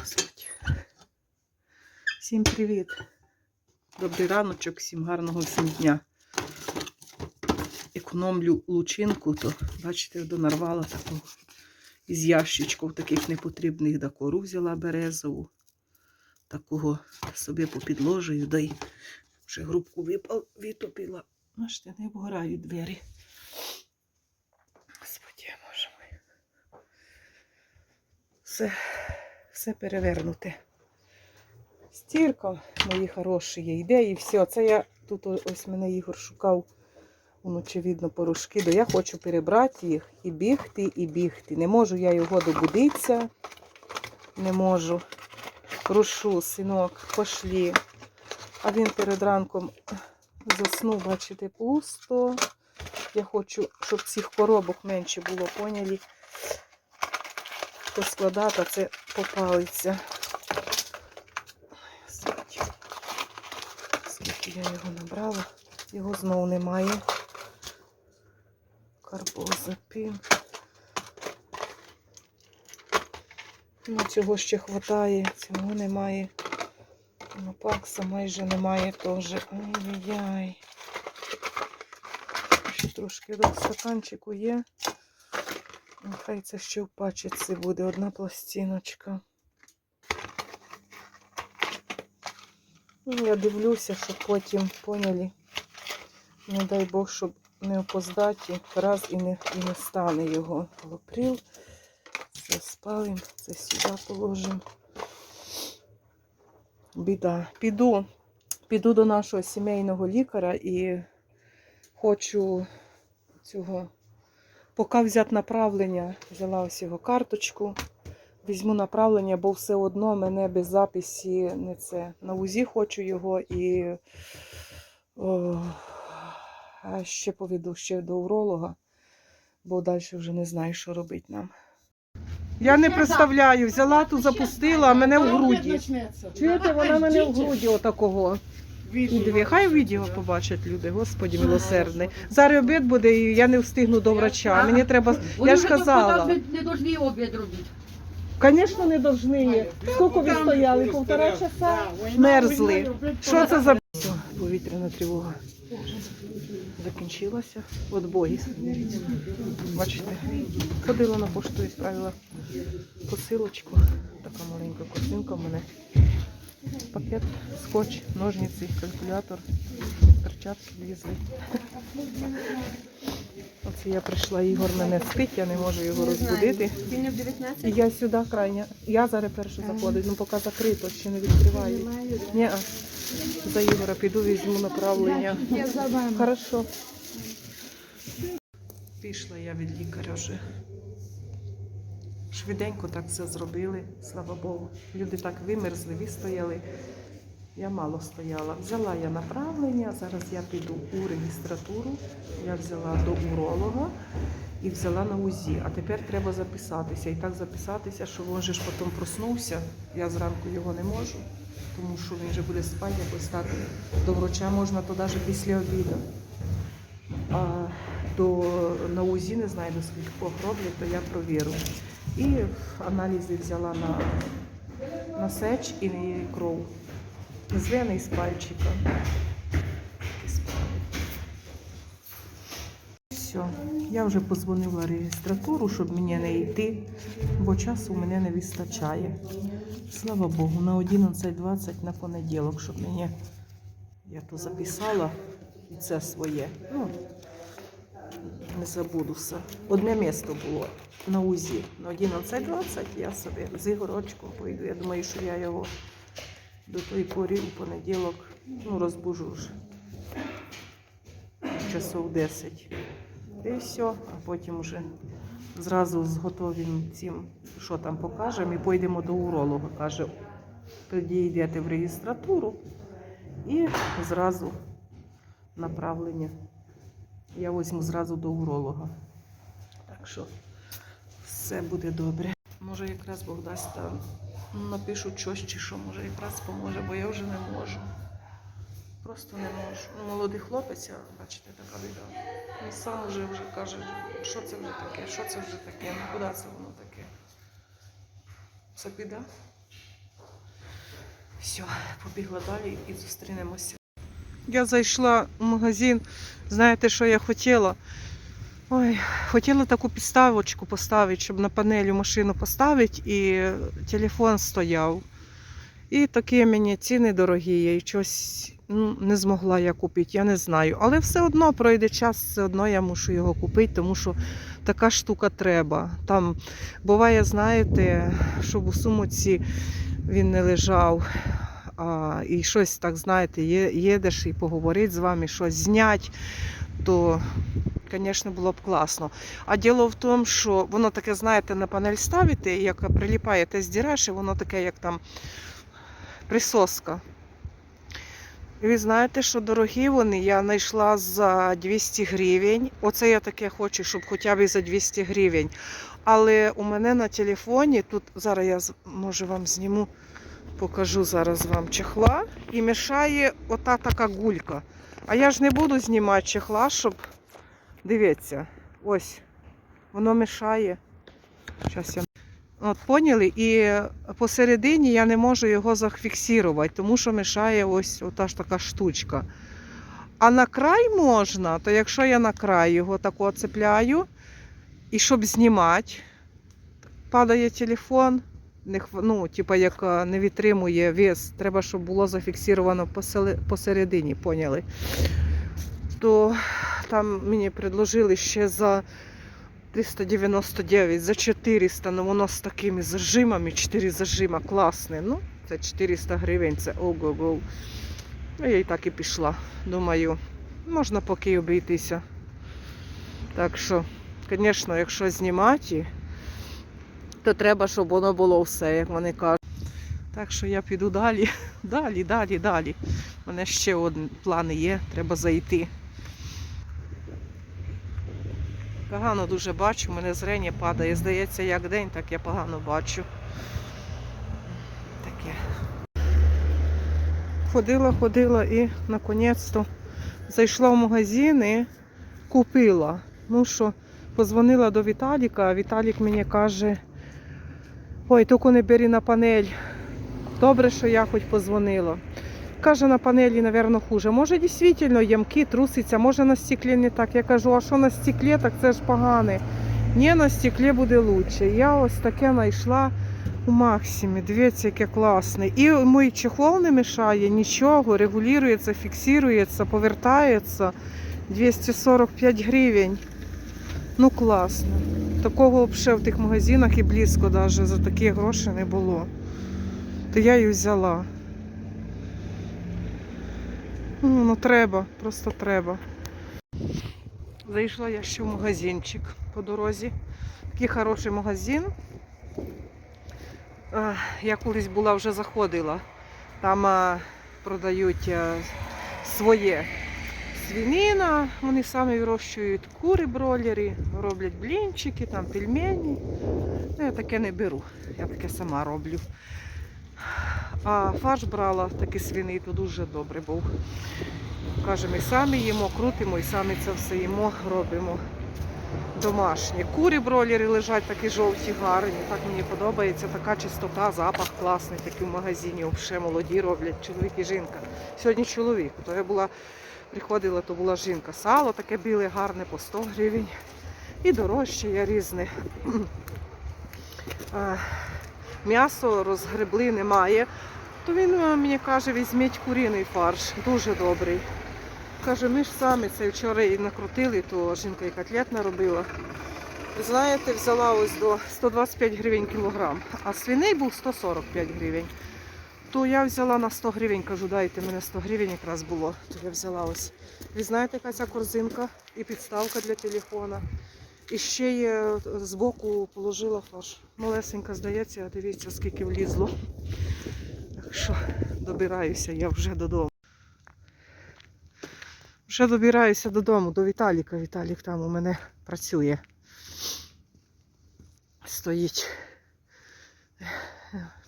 Господи. Всім привіт. Добрий раночок, всім гарного всім дня. Економлю лучинку, то, бачите, донарвала таку із ящичків таких непотрібних да кору взяла березову. Такого собі попідложую, да й вже грубку випал, витопила. Бачите, не вгорають двері. Господи, боже мой. Все, все перевернуте. Стірка, мої хороші, є йде і все. Це я тут ось мене Ігор шукав. Вночі видно порошки, то я хочу перебрати їх і бігти, і бігти. Не можу я його добудитися. Не можу. Прошу, синок, пошлі. А він перед ранком заснув, бачите, пусто. Я хочу, щоб цих коробок менше було, поняли? То складати, це попалиться. Скільки я його набрала, його знову немає. Карбозапін. Ну, цього ще хватає, цього немає. Ну, майже немає теж. Ай-яй-яй. Ще трошки до стаканчику є. Нехай це ще в пачці буде одна пластиночка. Ну, Я дивлюся, щоб потім поняли. Не дай Бог, щоб не опоздати, раз і не, і не стане його. Лоприл. Це спалим, це сюди положимо. Біда. Піду, піду до нашого сімейного лікаря і хочу цього. Поки взяти направлення, взяла ось його карточку. Візьму направлення, бо все одно мене без записі не це. На УЗІ хочу його і о, а ще поведу ще до уролога, бо далі вже не знаю, що робити нам. Я не представляю, взяла ту, запустила, а мене в груді. Чуєте, вона мене в груді отакого. Дві. Хай відео побачать люди, господі милосердний. Зараз обід буде, і я не встигну до врача. Мені треба. Я ж казала. Не, не должны обід робити. Звісно, не должны. Скільки ви стояли? Півтора часа? Мерзли. Що це за повітряна тривога? Закінчилася. От боги. Бачите, ходила на пошту і справила посилочку. Така маленька корзинка в мене. Пакет, скотч, ножниці, калькулятор, перчатки влізли. Оце я прийшла, Ігор мене спить, я не можу його розбудити. Він в 19? І я сюди крайня. Я зараз перше заходить, ну поки закрито, ще не відкриваю. Ні, а за Ігора піду, візьму направлення. Хорошо. Пішла я від лікаря вже. Швиденько так все зробили, слава Богу. Люди так вимерзли, вистояли. Я мало стояла. Взяла я направлення, зараз я піду у реєстратуру. Я взяла до уролога і взяла на УЗІ. А тепер треба записатися. І так записатися, що він же ж потім проснувся. Я зранку його не можу, тому що він же буде спати якось так. До врача можна то навіть після обіду. А до на УЗІ не знаю, до скільки роблять, то я провірю. І аналізи взяла на, на сеч і кров. З вени і з пальчика. Все, я вже позвонила реєстратуру, щоб мені не йти, бо часу мене не вистачає. Слава Богу, на 11.20 на понеділок, щоб мені я то записала і це своє. Ну, не забуду все. Одне місто було на УЗІ. На 11.20 я собі з Ігорочком поїду. Я думаю, що я його до тої пори у понеділок ну, розбужу вже часов 10. І все, а потім вже зразу з готовим цим, що там покажемо, і поїдемо до уролога. Каже, тоді йдете в реєстратуру і зразу направлення. Я візьму зразу до уролога. Так що все буде добре. Може якраз Бог дасть там напишу щось чи що, може якраз поможе, бо я вже не можу. Просто не можу. Ну, молодий хлопець, а бачите, така біда. Він сам вже вже каже, що це вже таке, що це вже таке, ну куди це воно таке. Це біда. Все, побігла далі і зустрінемося. Я зайшла в магазин. Знаєте, що я хотіла? Ой, хотіла таку підставочку поставити, щоб на панелі машину поставити і телефон стояв. І такі мені ціни дорогі, і щось ну, не змогла я купити, я не знаю. Але все одно пройде час, все одно я мушу його купити, тому що така штука треба. Там буває, знаєте, щоб у сумоці він не лежав. А, і щось так, знаєте, їдеш і поговорити з вами, щось знять, то, звісно, було б класно. А діло в тому, що воно таке, знаєте, на панель ставите, як приліпає, ти здираєш, і воно таке, як там присоска. І ви знаєте, що дорогі вони, я знайшла за 200 гривень. Оце я таке хочу, щоб хоча б і за 200 гривень. Але у мене на телефоні, тут зараз я може вам зніму, покажу зараз вам чехла, і мішає ота така гулька. А я ж не буду знімати чехла, щоб. Дивіться, ось, воно мішає. Зараз я От, поняли? І посередині я не можу його зафіксувати, тому що мішає ось ота ж така штучка. А на край можна, то якщо я на край його тако цепляю, і щоб знімати, падає телефон, не, ну, типа як не витримує вес, треба, щоб було зафіксировано поселе- посередині, поняли? То там мені предложили ще за 399 за 400, ну воно з такими зажимами, 4 зажима, класне. Ну, це 400 гривень, це ого-го. Я і так і пішла. Думаю, можна поки обійтися. Так що, звісно, якщо знімати, то треба, щоб воно було все, як вони кажуть. Так що я піду далі, далі, далі, далі. У мене ще один план є, треба зайти. Погано дуже бачу, мене зрення падає. Здається, як день, так я погано бачу. Таке. Ходила, ходила і наконець-то зайшла в магазин і купила. Ну що, позвонила до Віталіка, а Віталік мені каже, ой, тільки не бери на панель. Добре, що я хоч позвонила. Каже, на панелі, мабуть, хуже. Може, дійсно ямки, труситься, може на стеклі не так. Я кажу, а що на стеклі, так це ж погане. Ні, на стеклі буде краще. Я ось таке знайшла у Максимі. Дивіться, яке класне. І мій чехол не мішає нічого, регулюється, фіксується, повертається. 245 гривень. Ну класно. Такого взагалі в тих магазинах і близько навіть за такі гроші не було. То я її взяла. Ну, ну треба, просто треба. Зайшла я ще в магазинчик по дорозі. Такий хороший магазин. Я колись була вже заходила. Там продають е, своє свинина, вони самі вирощують кури бройлери, роблять блінчики, там пельмені. Ну, я таке не беру, я таке сама роблю. А фарш брала такий свиний, то дуже добрий був. Каже, ми самі їмо, крутимо і самі це все їмо, робимо домашні. Кури бройлери лежать такі жовті, гарні. Так мені подобається. Така чистота, запах класний, такий в магазині. Взагалі молоді роблять, чоловік і жінка. Сьогодні чоловік. То я була, приходила, то була жінка. Сало таке біле, гарне по 100 гривень. І дорожче є різне. Е, М'ясо розгребли немає. То він е, мені каже, візьміть куріний фарш, дуже добрий. Каже, ми ж самі це вчора і накрутили, то жінка і котлет наробила. Ви Знаєте, взяла ось до 125 гривень кілограм, а свиний був 145 гривень. То я взяла на 100 гривень, кажу, дайте мене 100 гривень якраз було. То я взяла ось. Ви знаєте, яка ця корзинка і підставка для телефона. І ще є збоку положила фарш. Малесенька здається, а дивіться, скільки влізло. Так що добираюся я вже додому. Вже добираюся додому, до Віталіка. Віталік там у мене працює. Стоїть.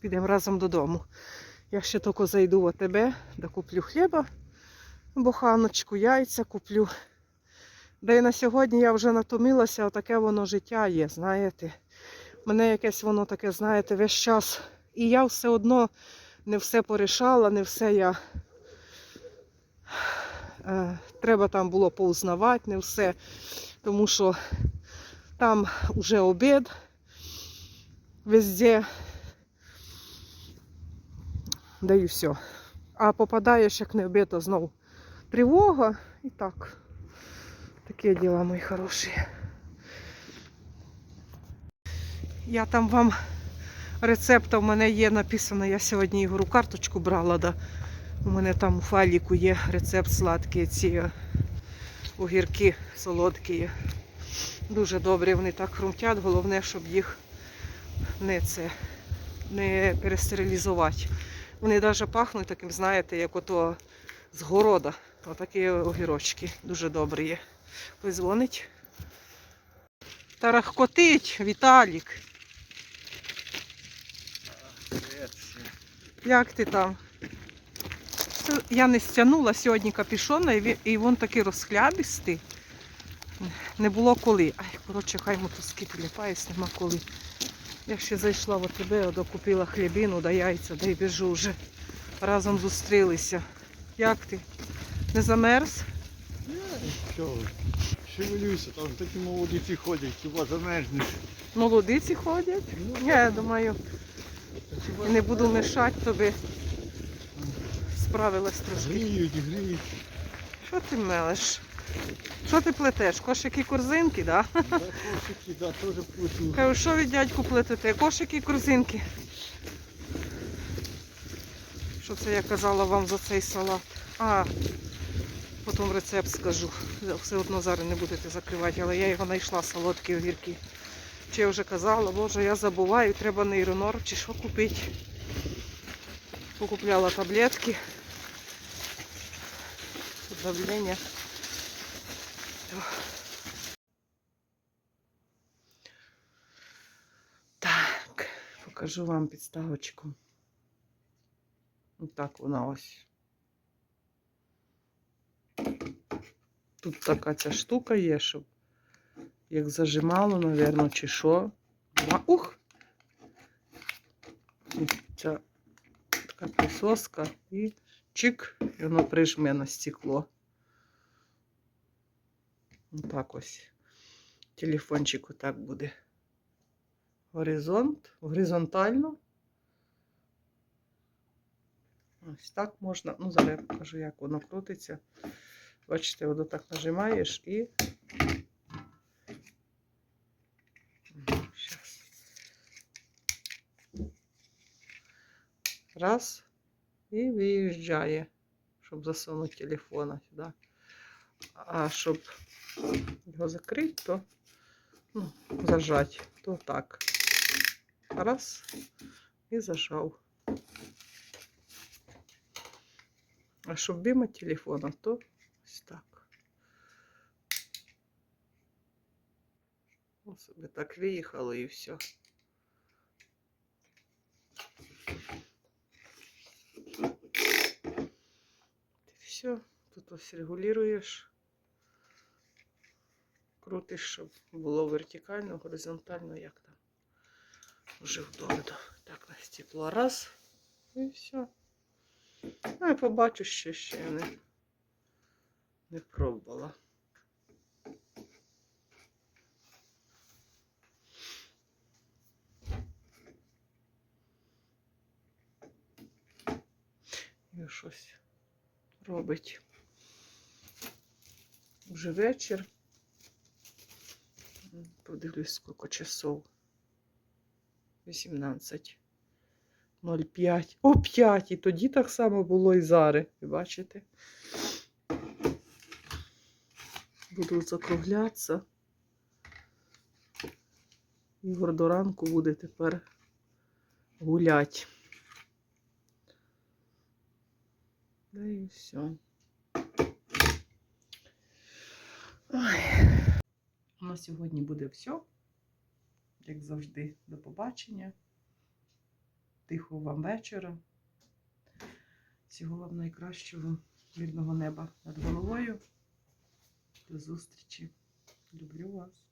Підемо разом додому. Я ще тільки зайду в АТБ, да куплю хліба, буханочку, яйця куплю. Да і на сьогодні я вже натомилася, отаке воно життя є, знаєте. Мене якесь воно таке, знаєте, весь час. І я все одно не все порішала, не все я. Е, треба там було pouзнавати, не все. Тому що там вже обід везде. Да і все. А попадаєш, як не обід, то знов тривога. І так. Такі діла, мої хороші. Я там вам рецепт у мене є написано, я сьогодні Ігору карточку брала. Да. У мене там у файліку є рецепт сладкі, ці е, огірки солодкі. Дуже добрі, вони так хрумтять, головне, щоб їх не це не перестерилізувати. Вони навіть пахнуть таким, знаєте, як ото з города. Отакі огірочки. Дуже добрі є. Хтось дзвонить. Тарахкотить, Віталік. Як ти там? Я не стягнула сьогодні капюшона, і він, такий розхлябістий. Не було коли. Ай, коротше, хай мотузки приліпаюсь, нема коли. Я ще зайшла в ОТБ, докупила хлібину да яйця, да й біжу вже. Разом зустрілися. Як ти? Не замерз? Що ви? Шевелюся, там такі молодиці ходять, хіба замерзнеш. Молодиці ходять? Ну, Я думаю, хіба не буду мешати тобі. Справилась трошки. Гріють, гріють. Що ти мелеш? Що ти плетеш? Кошики корзинки, да? Да, кошики, да, теж плету. Кажу, що ви дядьку плетете? Кошики корзинки. Що це я казала вам за цей салат? А, потім рецепт скажу. Все одно зараз не будете закривати, але я його знайшла, солодкі огірки. Чи я вже казала, боже, я забуваю, треба нейронор чи що купити. Покупляла таблетки. Давлення. Покажу вам підставочку. Так вона ось. Тут така ця штука є, щоб як зажимало, напевно, чи що. Ух! Ця така присоска і чик, і воно прижме на стекло. Отак ось. Телефончик отак буде. Горизонт, горизонтально. Ось так можна. Ну, зараз я покажу, як воно крутиться. Бачите, воно так нажимаєш і. Раз. І виїжджає, щоб засунути телефона сюди. А щоб його закрити, то ну, зажать, то так. Раз. І зажав. А щоб біма телефона, то ось так. Ось собі так виїхало і все. Все, тут ось регулюєш. Крутиш, щоб було вертикально, горизонтально, як там. Вже вдома. Так, на стекло. Раз. І все. Ну, я побачу ще ще не, не пробувала. І щось робить. Вже вечір. Подивлюсь, скільки часов. 18. 0,5. О, 5. І тоді так само було і зараз. Ви бачите? Буду закруглятися. Ігор до ранку буде тепер гуляти. Да і все. Ой. На сьогодні буде все. Як завжди, до побачення. Тихого вам вечора. Всього вам найкращого мирного неба над головою. До зустрічі. Люблю вас.